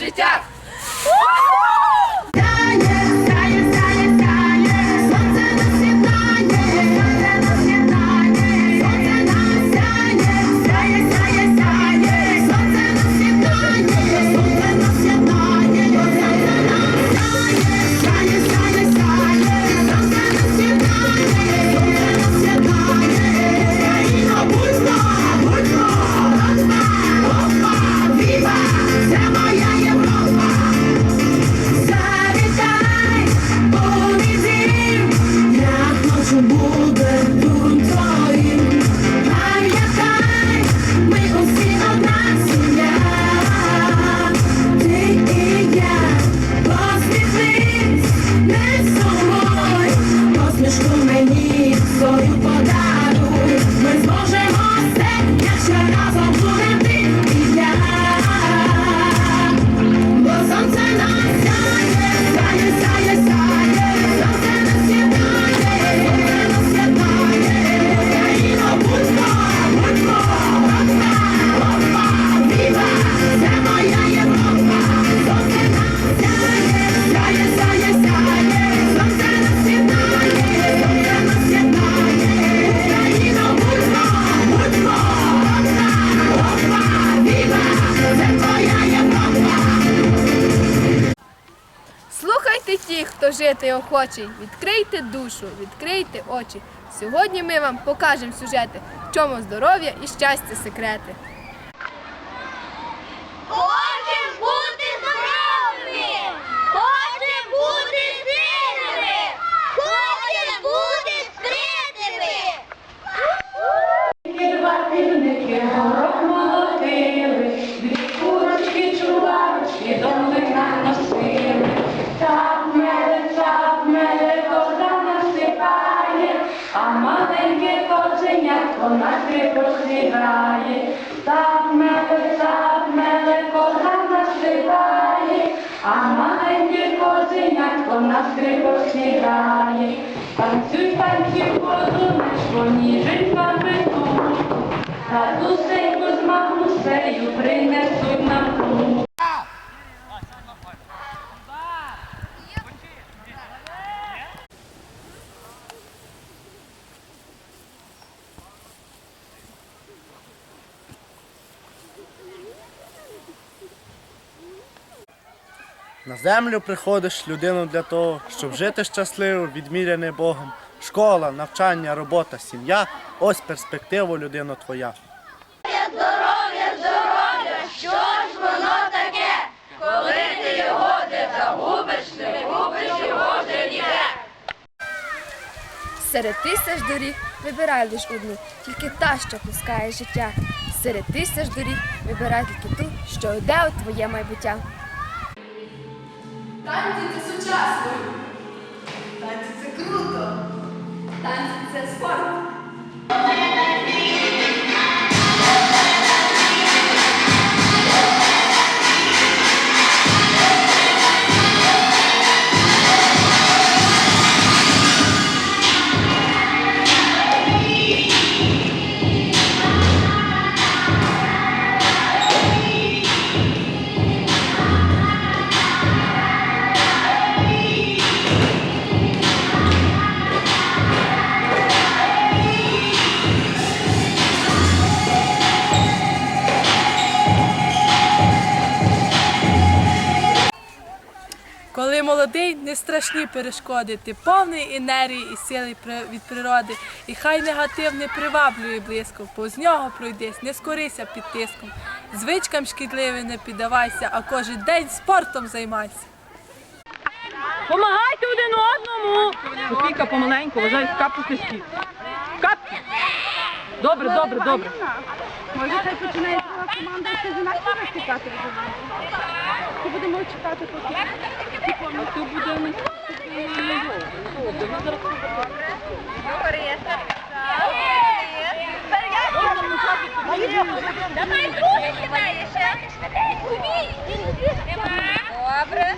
життя. Жити охочий, відкрийте душу, відкрийте очі. Сьогодні ми вам покажемо сюжети, в чому здоров'я і щастя секрети. А маленьке козенятко на скрипочці грає. Так меле, так меле, коза насипає, а маленьке козенятко на скрипочці грає. Танцюй, танцюй, козунечко, ніженьками тут. Татусеньку На землю приходиш людину для того, щоб жити щасливо, відміряне Богом. Школа, навчання, робота, сім'я ось перспектива людина твоя. Здоров'я, здоров'я! Що ж воно таке? Коли ти його не загубиш, не купиш його вже ніде! Серед тисяч доріг вибирай лиш одну, тільки та, що пускає життя. Серед тисяч доріг вибирай тільки ту, що йде у твоє майбуття. Танці це сучасно. Танці це круто. Танці це спорт. Молодий, не страшні перешкоди, ти повний енергії і сили від природи, і хай негатив не приваблює близько, повз нього пройдись, не скорися під тиском. Звичкам шкідливим не піддавайся, а кожен день спортом займайся. Помагайте один одному. Софійка помаленьку, вважають капусти. Добре, добре, добре. Може, хай починає друга команда ще за нас буде чекати Чи будемо чекати поки? А ти буде Давай другий кидає ще. Добре.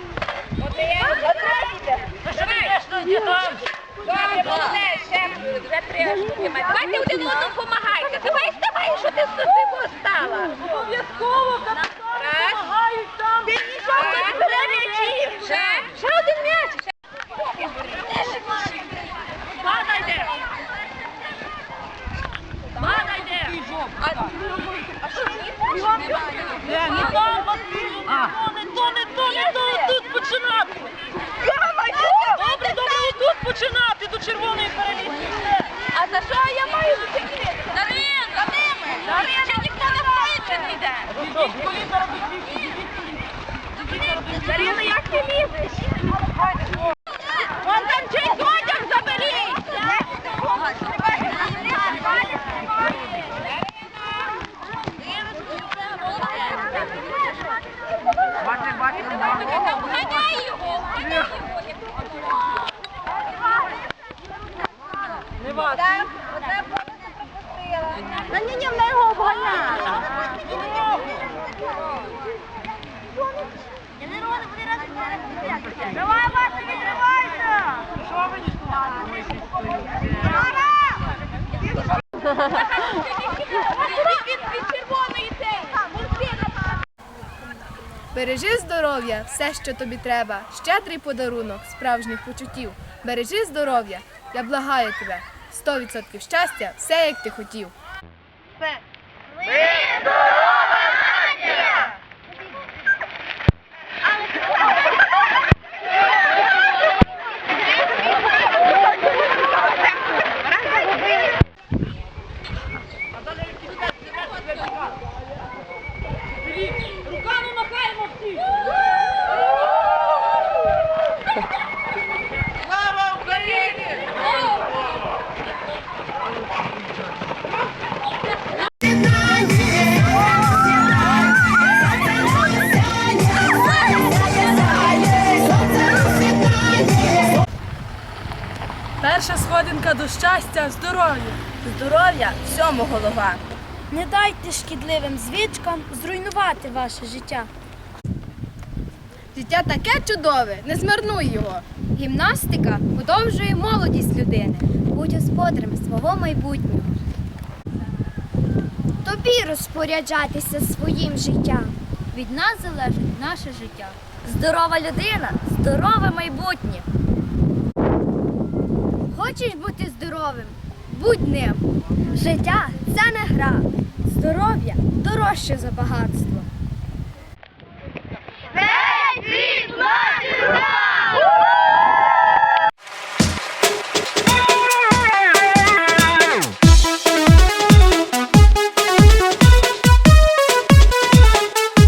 Добре, молодець, ще вже три штуки має. Давайте один одному допомагайте. Давай, давай, що ти собі стала. Обов'язково капітани Раз. допомагають там Ти нічого не збережі. Ще один м'яч. Падайте. Падайте. Де, не то, а. За що я маю закрити? Дарина, за ними. Дарина, ще ніхто не стоїть, чи не йде. Ідіть, коли зараз біжіть. Дарина, як ти лізеш? Бережи здоров'я, все, що тобі треба. Щедрий подарунок справжніх почуттів. Бережи здоров'я, я благаю тебе. 100% щастя, все як ти хотів. Руками до щастя здоров'я. Здоров'я всьому голова. Не дайте шкідливим звичкам зруйнувати ваше життя. Життя таке чудове, не змарнуй його. Гімнастика подовжує молодість людини. Будь господарем свого майбутнього. Тобі розпоряджатися своїм життям. Від нас залежить наше життя. Здорова людина, здорове майбутнє. Хочеш бути здоровим? Будь ним. Життя це не гра. Здоров'я дорожче за багатство.